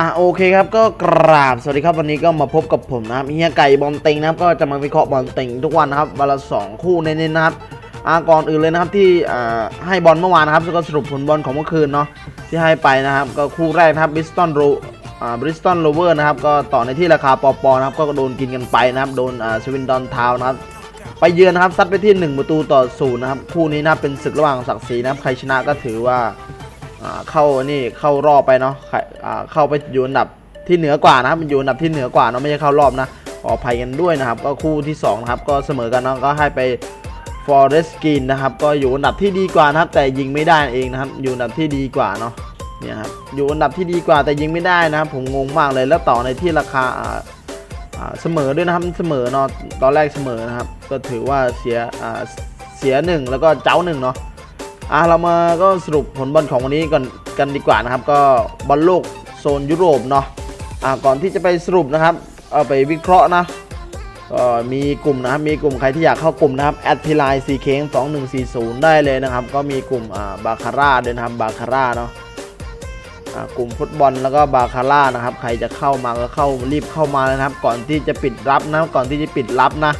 อะโอเคครับก็กราบสวัสดีครับวันนี้ก็มาพบกับผมนะครับเฮียไก่บอลเต็งนะครับก็จะมาวิเคราะห์บอลเต็งทุกวันนะครับวันละสองคู่เน้นๆนะครับอ่าก่อนอื่นเลยนะครับที่อ่าให้บอลเมื่อวานนะครับก็สรุปผลบอลของเมื่อคืนเนาะที่ให้ไปนะครับก็คู่แรกนะครับบริสตันโรอ่าบริสตันโรเวอร์นะครับก็ต่อในที่ราคาปอปอนะครับก็โดนกินกันไปนะครับโดนอ่าสวินดอนทาวนะครับไปเยือนนะครับซัดไปที่ 1 ประตูต่อศูนย์นะครับคู่นี้นะครับเป็นศึกระหว่างศักดิ์ศรีนะครับใครชนะก็ถือว่า เข้านี่เข้ารอบไปเนาะเข้าไปอยู่อันดับที่เหนือกว่านะครับมันอยู่อันดับที่เหนือกว่าเนาะไม่ใช่เข้ารอบนะขออภัยกันด้วยนะครับ ก็คู่ที่2นะครับก็เสมอกันเนาะก็ให้ไปฟอร์เรสกินนะครับก็อยู่อันดับที่ดีกว่านะครับ แต่ยิงไม่ได้เองนะครับ อยู่อันดับที่ดีกว่าเนาะเนี่ยครับอยู่อันดับที่ดีกว่าแต่ยิงไม่ได้นะครับ ผมงงมากเลยแล้วต่อในที่ราคาอ่าเสมอด้วยนะครับเสมอเนาะตอนแรกเสมอนะครับ ก็ถือว่าเสียอ่าเสียหนึ่งแล้วก็เจ้าหนึ่งเนาะ อะเรามาก็สรุปผลบอลของวันนี้ก่อนกันดีกว่านะครับ ก็บอลโลกโซนยุโรปเนาะอ่าก่อนที่จะไปสรุปนะครับ เอาไปวิเคราะห์นะก็มีกลุ่มนะครับมีกลุ่มใครที่อยากเข้ากลุ่มนะครับแอดพีไลน์ซีเคงสองหนึ่งสี่ศูนย์ได้เลยนะครับ ก็มีกลุ่มอ่าบาคาร่าด้วยนะครับบาคาร่าเนาะอ่ากลุ่มฟุตบอลแล้วก็บาคาร่านะครับ ใครจะเข้ามาก็เข้ารีบเข้ามาเลยนะครับ ก่อนที่จะปิดรับนะก่อนที่จะปิดรับนะ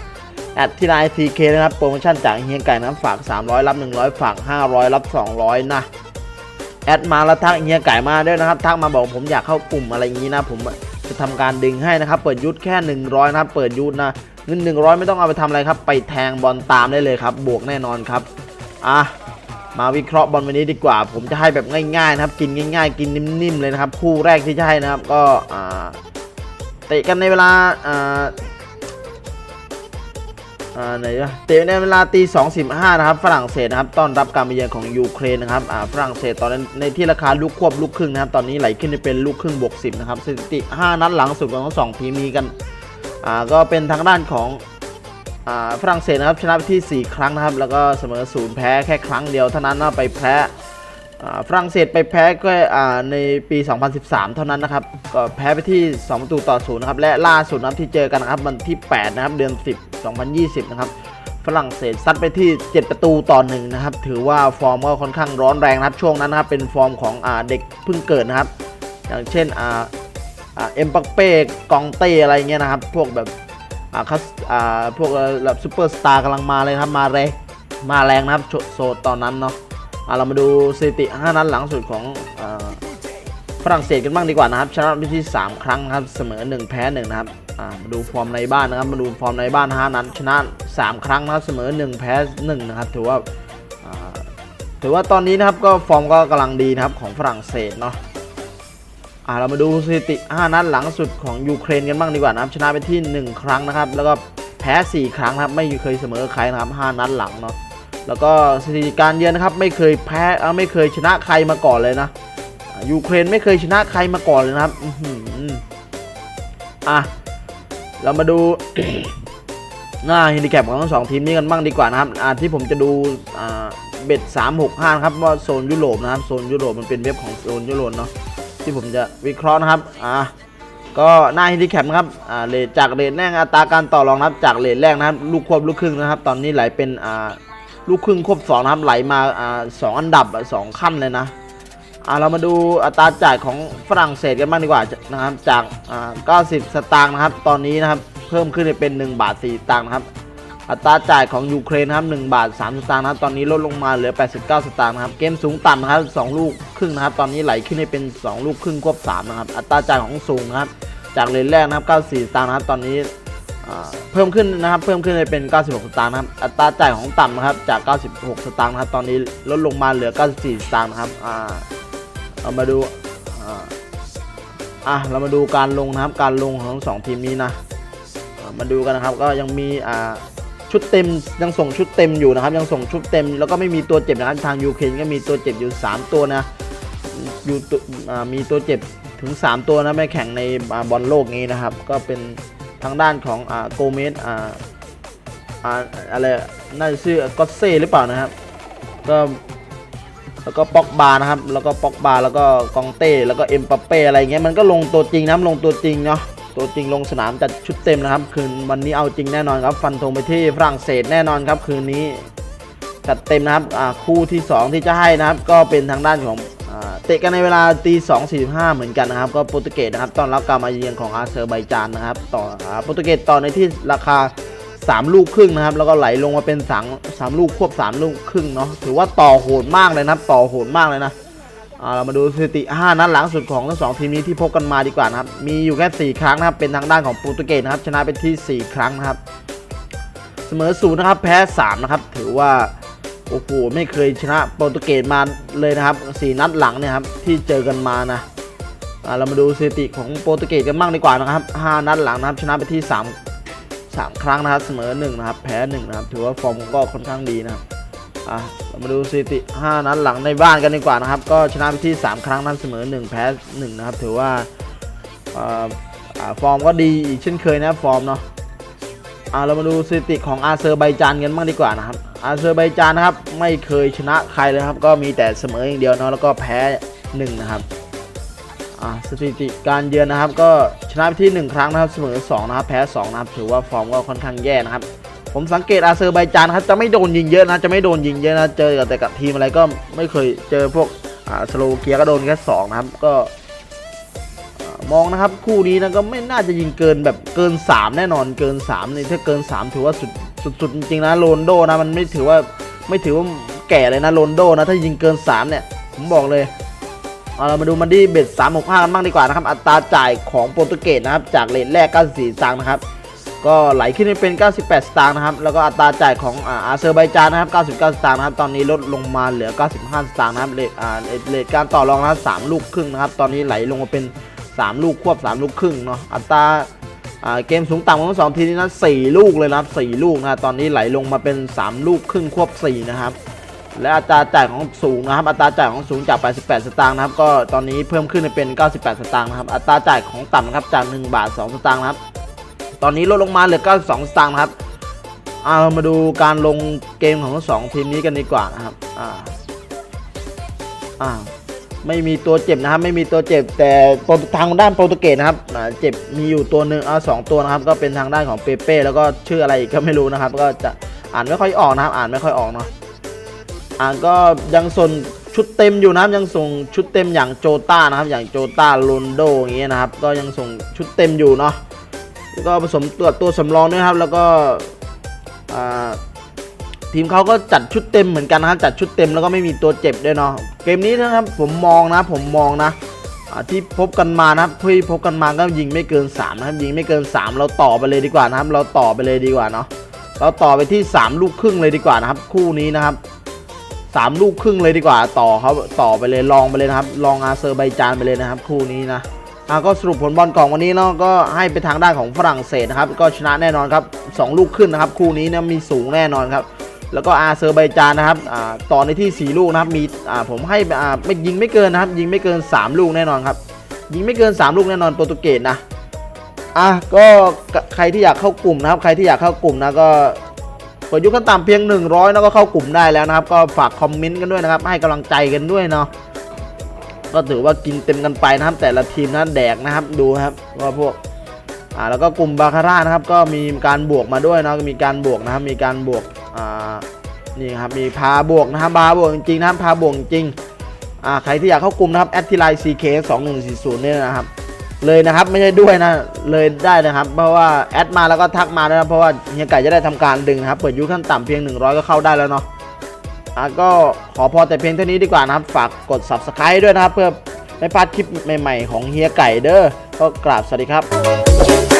แอดที่ไลน์ทีเคนะครับ โปรโมชั่นจากเฮียไก่นะครับฝาก 300 รับ 100 ฝาก 500 รับ 200 นะ แอดมาแล้วทักเฮียไก่มาด้วยนะครับ ทักมาบอกผมอยากเข้ากลุ่มอะไรอย่างนี้นะ ผมจะทำการดึงให้นะครับ เปิดยุทธแค่ 100 นะครับ เปิดยุทธนะเงิน100 ไม่ต้องเอาไปทำอะไรครับ ไปแทงบอลตามได้เลยครับ บวกแน่นอนครับ อะ มาวิเคราะห์บอลวันนี้ดีกว่า ผมจะให้แบบง่ายๆนะครับ กินง่าย ๆ กินนิ่มๆเลยนะครับ คู่แรกที่จะให้นะครับ ก็ อ่า เตะกันในเวลา อ่า อ่าไหนวะเตะในเวลาตีสองสิบห้านะครับ ฝรั่งเศสนะครับต้อนรับการมาเยือนของยูเครนนะครับอ่าฝรั่งเศสตอนนั้นในที่ราคาลูกควบลูกครึ่งนะครับตอนนี้ไหลขึ้นไปเป็นลูกครึ่งบวกสิบนะครับสถิติห้านัดหลังสุดของทั้งสองทีมมีกันอ่าก็เป็นทางด้านของอ่าฝรั่งเศสนะครับชนะไปที่ 4 ครั้งนะครับ แล้วก็เสมอศูนย์แพ้แค่ครั้งเดียวเท่านั้นนะไปแพ้ ฝรั่งเศสไปแพ้ก็ในปี 2013 เท่านั้นนะครับ ก็แพ้ไปที่ 2 ประตูต่อศูนย์นะครับ และล่าสุดนะครับที่เจอกันนะครับวันที่ 8 นะครับ เดือน 10 2020 นะครับ ฝรั่งเศสซัดไปที่ 7 ประตูต่อหนึ่งนะครับ ถือว่าฟอร์มก็ค่อนข้างร้อนแรงนะครับ ช่วงนั้นนะครับ เป็นฟอร์มของอเด็กเพิ่งเกิดนะครับ อย่างเช่นอ่าเอ็มปักเป้ กองเต้อะไรเงี้ยนะครับ พวกแบบอ่าคัสอ่าพวกแบบซูเปอร์สตาร์กำลังมาเลยครับ มาแรงมาแรงนะครับโชโซตอนนั้นเนาะ อ่าเรามาดูสถิติ 5 นัดหลังสุดของฝรั่งเศสกันบ้างดีกว่านะครับชนะไปที่ 3 ครั้งนะครับเสมอ 1 แพ้ 1 นะครับมาดูฟอร์มในบ้านนะครับมาดูฟอร์มในบ้าน 5 นัดชนะ 3 ครั้งนะครับเสมอ 1 แพ้ 1 นะครับถือว่าอ่าถือว่าตอนนี้นะครับก็ฟอร์มก็กำลังดีนะครับของฝรั่งเศสเนาะอ่าเรามาดูสถิติ 5 นัดหลังสุดของยูเครนกันบ้างดีกว่านะครับชนะไปที่ 1 ครั้งนะครับ แล้วก็แพ้ 4 ครั้งนะครับไม่เคยเสมอใครนะครับ 5 นัดหลังเนาะ แล้วก็สถิติการเยือนนะครับ ไม่เคยแพ้ไม่เคยชนะใครมาก่อนเลยนะยูเครนไม่เคยชนะใครมาก่อนเลยนะครับอื้อหืออะเรามาดูหน้าฮินดิแคปของทั้งสองทีมนี้กันบ้างดีกว่านะครับอ่าที่ผมจะดูอ่าเบ็ด3 6 5นะครับว่าโซนยุโรปนะครับโซนยุโรปมันเป็นเว็บของโซนยุโรปเนาะที่ผมจะวิเคราะห์นะครับอ่าก็หน้าฮินดิแคปนะครับอ่าเลทจากเลทแรกอัตราการต่อรองนะครับจากเลทแรกนะครับลูกควบลูกครึ่งนะครับ ตอนนี้ไหลเป็นอ่า ลูกครึ่งควบสองนะครับไหลมาอ่าสองอันดับสองขั้นเลยนะอ่าเรามาดูอัตราจ่ายของฝรั่งเศสกันบ้างดีกว่านะครับจากอ่า90 สตางค์นะครับ ตอนนี้นะครับเพิ่มขึ้นเป็น 1 บาท4สตางค์นะครับ อัตราจ่ายของยูเครนนะครับ1บาท3สตางค์นะครับตอนนี้ลดลงมาเหลือ 89 สตางค์นะครับ เกมสูงต่ำนะครับ2ลูกครึ่งนะครับ ตอนนี้ไหลขึ้นให้เป็น 2 ลูกครึ่งควบ3นะครับ อัตราจ่ายของสูงนะครับ จากเลนแรกนะครับ 94 สตางค์นะครับ ตอนนี้ เพิ่มขึ้นนะครับเพิ่มขึ้นให้เป็น 96 สตางค์นะครับอัตราจ่ายของต่ำนะครับจาก 96 สตางค์นะครับตอนนี้ลดลงมาเหลือ 94 สตางค์นะครับอ่าเรามาดูอ่าอะเรามาดูการลงนะครับการลงของสองทีมนี้นะามาดูกันนะครับก็ยังมีอ่าชุดเต็มยังส่งชุดเต็มอยู่นะครับ ยังส่งชุดเต็ม แล้วก็ไม่มีตัวเจ็บนะครับทางยูเครนก็มีตัวเจ็บอยู่ 3 ตัวนะอยู่ตัวมีตัวเจ็บถึง 3 ตัวนะไม่แข่งในบอลโลกนี้นะครับ ก็เป็น ทางด้านของอ่าโกเมสอ่าอ่าอะไรน่าจะชื่อก็เซ่หรือเปล่านะครับก็แล้วก็ปอกบานะครับ แล้วก็ปอกบาแล้วก็กองเต้ แล้วก็เอ็มปัปเป้อะไรเงี้ยมันก็ลงตัวจริงนะลงตัวจริงเนาะตัวจริงลงสนามจัดชุดเต็มนะครับ คืนวันนี้เอาจริงแน่นอนครับ ฟันธงไปที่ฝรั่งเศสแน่นอนครับ คืนนี้จัดเต็มนะครับคู่ที่ 2 ที่จะให้นะครับ ก็เป็นทางด้านของ เตะกันในเวลาตี2.45เหมือนกันนะครับ ก็โปรตุเกสนะครับต้อนรับการมาเยือนของอาเซอร์ไบจานนะครับ ต่อโปรตุเกสต่อในที่ราคา 3 ลูกครึ่งนะครับ แล้วก็ไหลลงมาเป็นสามสามลูกควบ 3 ลูกครึ่งเนาะถือว่าต่อโหดมากเลยนะครับ ต่อโหดมากเลยนะอ่าเรามาดูสถิติ 5 นัดหลังสุดของทั้งสองทีมนี้ที่พบกันมาดีกว่านะครับ มีอยู่แค่ 4 ครั้งนะครับ เป็นทางด้านของโปรตุเกสนะครับ ชนะเป็นที่ 4 ครั้งนะครับ เสมอศูนย์นะครับ แพ้ 3 นะครับ ถือว่า โอ้โหไม่เคยชนะโปรตุเกสมาเลยนะครับ4นัดหลังเนี่ยครับที่เจอกันมานะเรามาดูสถิติของโปรตุเกสกันบ้างดีกว่านะครับ5นัดหลังนะครับชนะไปที่3 3ครั้งนะครับเสมอ1นะครับแพ้1นะครับถือว่าฟอร์มก็ค่อนข้างดีนะครับอะเรามาดูสถิติ5นัดหลังในบ้านกันดีกว่านะครับก็ชนะไปที่3ครั้งนั้นเสมอ1แพ้1นะครับถือว่าฟอร์มก็ดีอีกเช่นเคยนะฟอร์มเนาะอ่าเรามาดูสถิติของอาเซอร์ไบจานกันบ้างดีกว่านะครับ อาเซอร์ไบจานนะครับไม่เคยชนะใครเลยครับ ก็มีแต่เสมออย่างเดียวเนาะแล้วก็แพ้หนึ่งนะครับอ่าสถิติการเยือนนะครับ ก็ชนะไปที่ 1 ครั้งนะครับเสมอ2นะครับแพ้2นะครับถือว่าฟอร์มก็ค่อนข้างแย่นะครับ ผมสังเกตอาเซอร์ไบจานครับจะไม่โดนยิงเยอะนะจะไม่โดนยิงเยอะนะเจอแต่กับทีมอะไรก็ไม่เคยเจอพวกอ่าสโลวาเกียก็โดนแค่สองนะครับก็มองนะครับคู่นี้นะก็ไม่น่าจะยิงเกินแบบเกิน 3 แน่นอนเกิน3นี่ถ้าเกิน 3 ถือว่าสุด สุดๆจริงๆนะโรนโดนะมันไม่ถือว่าไม่ถือว่าแก่เลยนะโรนโดนะถ้ายิงเกิน 3 เนี่ย ผมบอกเลยเอาเรามาดูมันดีเบ็ด3 6 5กันบ้างดีกว่านะครับ อัตราจ่ายของโปรตุเกสนะครับ จากเลทแรก 94สตางค์นะครับ ก็ไหลขึ้นไปเป็น 98 สตางค์นะครับ แล้วก็อัตราจ่ายของอ่าเซอร์ไบจานนะครับ 99 สตางค์นะครับ ตอนนี้ลดลงมาเหลือ 95 สตางค์นะครับเลทเลทการต่อรองนะครับ3ลูกครึ่งนะครับ ตอนนี้ไหลลงมาเป็น 3 ลูกควบ 3 ลูกครึ่งเนาะ อัตรา เกมสูงต่ำของทั้งสองทีนี้นะ4ลูกเลยนะครับ4ลูกนะตอนนี้ไหลลงมาเป็น 3 ลูกครึ่งควบ 4 นะครับ และอัตราจ่ายของสูงนะครับ อัตราจ่ายของสูงจาก 88 สตางค์นะครับ ก็ตอนนี้เพิ่มขึ้นเป็น 98 สตางค์นะครับ อัตราจ่ายของต่ำนะครับจาก 1 บาท 2 สตางค์นะครับ ตอนนี้ลดลงมาเหลือ 92 สตางค์นะครับเรามาดูการลงเกมของทั้งสองทีมนี้กันดีกว่านะครับ อ่า อ่า ไม่มีตัวเจ็บนะครับ ไม่มีตัวเจ็บ แต่ตทางด้านโปรตุเกสนะครับเจ็บมีอยู่ตัวหนึ่งเอาสองตัวนะครับ ก็เป็นทางด้านของเปเป้แล้วก็ชื่ออะไรก็ไม่รู้นะครับ ก็จะอ่านไม่ค่อยออกนะครับ อ่านไม่ค่อยออกเนาะอ่านก็ยังส่งชุดเต็มอยู่นะครับยังส่งชุดเต็มอย่างโจต้านะครับ อย่างโจต้าโรนโดอย่างเงี้ยนะครับ ก็ยังส่งชุดเต็มอยู่เนาะแล้วก็ผสมตัวตัวสำรองด้วยครับ แล้วก็อ่า ทีมเขาก็จัดชุดเต็มเหมือนกันนะครับจัดชุดเต็มแล้วก็ไม่มีตัวเจ็บด้วยเนาะเกมนี้นะครับผมมองนะผมมองนะที่พบกันมานะครับที่พบกันมาก็ยิงไม่เกิน3นะครับยิงไม่เกิน 3 เราต่อไปเลยดีกว่านะครับ เราต่อไปเลยดีกว่าเนาะเราต่อไปที่ 3 ลูกครึ่งเลยดีกว่านะครับ คู่นี้นะครับสามลูกครึ่งเลยดีกว่าต่อเขาต่อไปเลยลองไปเลยนะครับ ลองอาเซอร์ไบจานไปเลยนะครับ คู่นี้นะอะก็สรุปผลบอลกล่องวันนี้เนาะก็ให้ไปทางด้านของฝรั่งเศสนะครับ ก็ชนะแน่นอนครับสองลูกขึ้นนะครับ คู่นี้เนี่ยมีสูงแน่นอนครับ แล้วก็อาเซอร์ไบจานนะครับอต่อในที่ 4 ลูกนะครับมีผมให้ไม่ยิงไม่เกินนะครับ ยิงไม่เกิน 3 ลูกแน่นอนครับ ยิงไม่เกิน 3 ลูกแน่นอนโปรตุเกสนะอะก็ใครที่อยากเข้ากลุ่มนะครับ ใครที่อยากเข้ากลุ่มนะก็กดยุคขั้นต่ำเพียง 100 แล้วก็เข้ากลุ่มได้แล้วนะครับ ก็ฝากคอมเมนต์กันด้วยนะครับ ให้กำลังใจกันด้วยเนาะก็ถือว่ากินเต็มกันไปนะครับ แต่ละทีมนั้นแดกนะครับดูครับว่าพวกอ่าแล้วก็กลุ่มบาคาร่านะครับ ก็มีการบวกมาด้วยเนาะมีการบวกนะครับ มีการบวกอ่า นี่ครับมีพาบวกนะครับพาบวกจริงนะครับพาบวกจริงอ่าใครที่อยากเข้ากลุ่มนะครับแอดทีไลน์ซีเคสองหนึ่งสี่ศูนย์เนี่ยนะครับเลยนะครับไม่ใช่ด้วยนะเลยได้นะครับ เพราะว่าแอดมาแล้วก็ทักมาด้วนะเพราะว่าเฮียไก่จะได้ทำการดึงนะครับเปิดยุคขั้นต่ำเพียง 100 ก็เข้าได้แล้วเนาะอะก็ขอพอแต่เพียงเท่านี้ดีกว่านะครับ ฝากกด subscribe ด้วยนะครับ เพื่อไม่พลาดคลิปใหม่ ๆ ของเฮียไก่เด้อก็กราบสวัสดีครับ